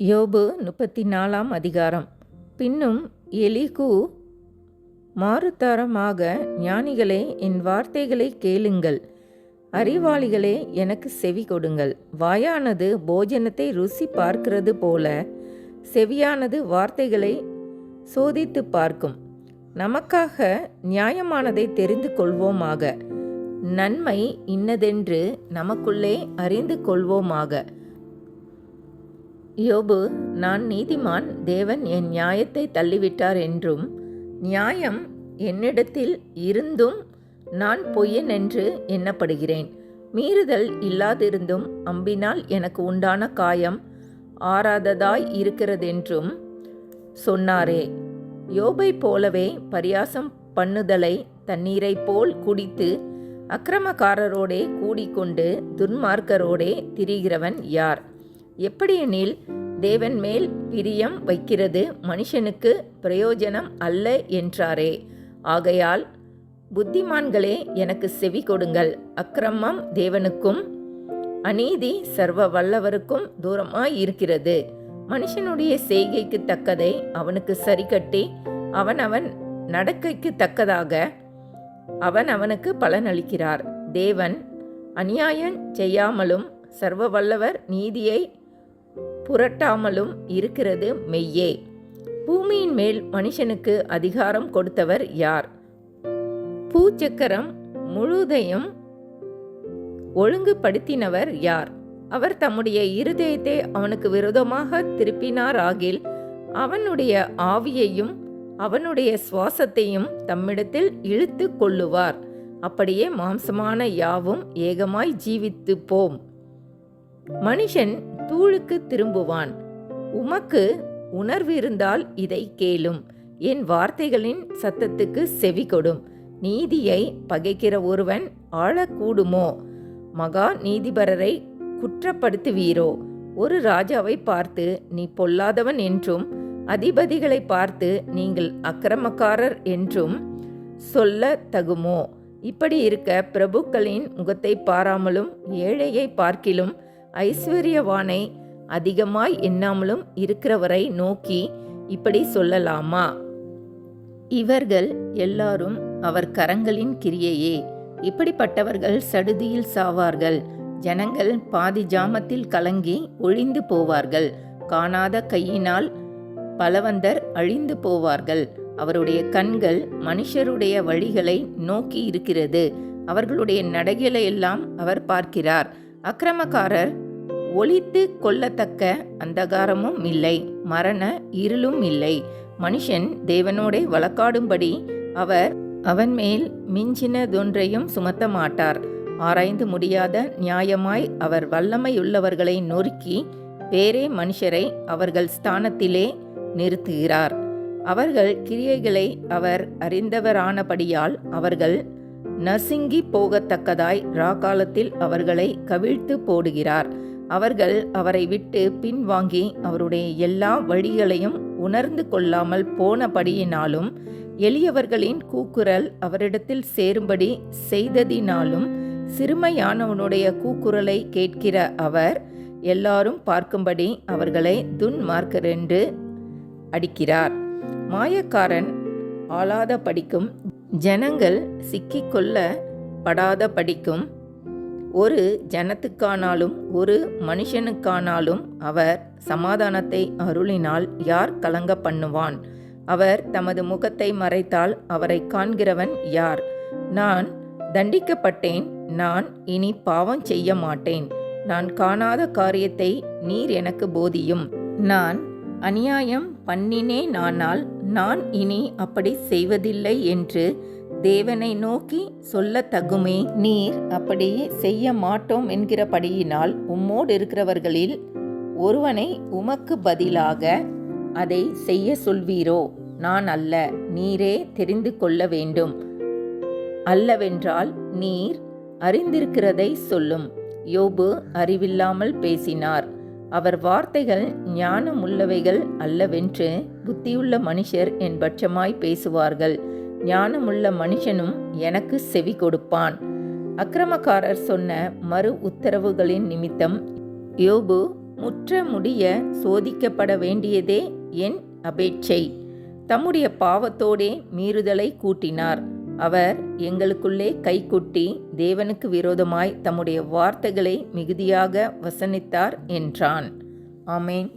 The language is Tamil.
யோபு முப்பத்தி நாலாம் அதிகாரம். பின்னும் எலிகு மாறுதாரமாக ஞானிகளே என் வார்த்தைகளை கேளுங்கள். அறிவாளிகளே எனக்கு செவி கொடுங்கள். வாயானது போஜனத்தை ருசி பார்க்கிறது போல செவியானது வார்த்தைகளை சோதித்து பார்க்கும். நமக்காக நியாயமானதை தெரிந்து கொள்வோமாக. நன்மை இன்னதென்று நமக்குள்ளே அறிந்து கொள்வோமாக. யோபு நான் நீதிமான் தேவன் என் நியாயத்தை தள்ளிவிட்டார் என்றும் நியாயம் என்னிடத்தில் இருந்தும் நான் பொய்யன் என்று எண்ணப்படுகிறேன். மீறுதல் இல்லாதிருந்தும் அம்பினால் எனக்கு உண்டான காயம் ஆறாததாய் இருக்கிறதென்றும் சொன்னாரே. யோபை போலவே பரியாசம் பண்ணுதலை தண்ணீரைப் போல் குடித்து அக்கிரமக்காரரோடே கூடிக்கொண்டு துன்மார்க்கரோடே திரிகிறவன் யார்? எப்படியெனில் தேவன் மேல் பிரியம் வைக்கிறது மனுஷனுக்கு பிரயோஜனம் அல்ல என்றாரே. ஆகையால் புத்திமான்களே எனக்கு செவி கொடுங்கள். அக்கிரமம் தேவனுக்கும் அநீதி சர்வ வல்லவருக்கும் தூரமாய் இருக்கிறது. மனுஷனுடைய செய்கைக்கு தக்கதை அவனுக்கு சரி அவன் அவன் நடக்கைக்கு தக்கதாக அவன் அவனுக்கு பலனளிக்கிறார். தேவன் அநியாயம் செய்யாமலும் சர்வ வல்லவர் நீதியை புரட்டாமலும் இருக்கிறது மெய்யே. பூமியின் மேல் மனுஷனுக்கு அதிகாரம் கொடுத்தவர் யார்? பூச்சக்கரம் முழுதையும் ஒழுங்குபடுத்தினவர் யார்? அவர் தம்முடைய இருதயத்தை அவனுக்கு விரோதமாக திருப்பினார் ஆகில் அவனுடைய ஆவியையும் அவனுடைய சுவாசத்தையும் தம்மிடத்தில் இழுத்து கொள்ளுவார். அப்படியே மாம்சமான யாவும் ஏகமாய் ஜீவித்து போம். மனுஷன் தூளுக்கு திரும்புவான். உமக்கு உணர்வு இருந்தால் இதை கேளும். என் வார்த்தைகளின் சத்தத்துக்கு செவி கொடும். நீதியை பகைக்கிற ஒருவன் ஆளக்கூடுமோ? மகா நீதிபரரை குற்றப்படுத்துவீரோ? ஒரு ராஜாவை பார்த்து நீ பொல்லாதவன் என்றும் அதிபதிகளை பார்த்து நீங்கள் அக்கிரமக்காரர் என்றும் சொல்ல தகுமோ? இப்படி இருக்க பிரபுக்களின் முகத்தை பாராமலும் ஏழையை பார்க்கிலும் ஐஸ்வர்யவானை அதிகமாய் எண்ணாமலும் இருக்கிறவரை நோக்கி இப்படி சொல்லலாமா? இவர்கள் எல்லாரும் அவர் கரங்களின் கிரியையே. இப்படிப்பட்டவர்கள் சடுதியில் சாவார்கள். ஜனங்கள் பாதி ஜாமத்தில் கலங்கி ஒழிந்து போவார்கள். காணாத கையினால் பலவந்தர் அழிந்து போவார்கள். அவருடைய கண்கள் மனுஷருடைய வழிகளை நோக்கி இருக்கிறது. அவர்களுடைய நடைகளை எல்லாம் அவர் பார்க்கிறார். அக்கிரமக்காரர் ஒழித்து கொள்ளத்தக்க அந்தகாரமும் இல்லை மரண இருளும் இல்லை. மனுஷன் தேவனோடே வழக்காடும்படி அவர் அவன் மேல் மிஞ்சினதொன்றையும் சுமத்த மாட்டார். ஆராய்ந்து முடியாத நியாயமாய் அவர் வல்லமையுள்ளவர்களை நொறுக்கி வேறே மனுஷரை அவர்கள் ஸ்தானத்திலே நிறுத்துகிறார். அவர்கள் கிரியைகளை அவர் அறிந்தவரானபடியால் அவர்கள் நசுங்கி போகத்தக்கதாய் ராக்காலத்தில் அவர்களை கவிழ்த்து போடுகிறார். அவர்கள் அவரை விட்டு பின்வாங்கி அவருடைய எல்லா வழிகளையும் உணர்ந்து கொள்ளாமல் போனபடியினாலும் எளியவர்களின் கூக்குரல் அவரிடத்தில் சேரும்படி செய்ததினாலும் சிறுமையானவனுடைய கூக்குரலை கேட்கிற அவர் எல்லாரும் பார்க்கும்படி அவர்களை துன்மார்க்கரென்று அடிக்கிறார். மாயக்காரன் ஆளாத படிக்கும் ஜனங்கள் சிக்கிக்கொள்ள படாத படிக்கும் ஒரு ஜனத்துக்கானாலும் ஒரு மனுஷனுக்கானாலும் அவர் சமாதானத்தை அருளினால் யார் கலங்க பண்ணுவான்? அவர் தமது முகத்தை மறைத்தால் அவரை காண்கிறவன் யார்? நான் தண்டிக்கப்பட்டேன் நான் இனி பாவம் செய்ய மாட்டேன். நான் காணாத காரியத்தை நீர் எனக்கு போதியும். நான் அநியாயம் பண்ணினேனானால் நான் இனி அப்படி செய்வதில்லை என்று தேவனை நோக்கி சொல்ல தகுமே நீர் அப்படி செய்ய மாட்டோம் என்கிறபடியினால் உம்மோடு இருக்கிறவர்களில் ஒருவனை உமக்கு பதிலாக அதை செய்ய சொல்வீரோ? நான் அல்ல நீரே தெரிந்து கொள்ள வேண்டும். அல்லவென்றால் நீர் அறிந்திருக்கிறதை சொல்லும். யோபு அறிவில்லாமல் பேசினார். அவர் வார்த்தைகள் ஞானமுள்ளவைகள் அல்லவென்று புத்தியுள்ள மனுஷர் என் பட்சமாய் பேசுவார்கள். ஞானமுள்ள மனுஷனும் எனக்கு செவி கொடுப்பான். அக்கிரமக்காரர் சொன்ன மறு உத்தரவுகளின் நிமித்தம் யோபு முற்ற முடிய சோதிக்கப்பட வேண்டியதே என் அபேட்சை. தம்முடைய பாவத்தோடே மீறுதலை கூட்டினார். அவர் எங்களுக்குள்ளே கைக்குட்டி தேவனுக்கு விரோதமாய் தம்முடைய வார்த்தைகளை மிகுதியாக வசனித்தார் என்றான். ஆமேன்.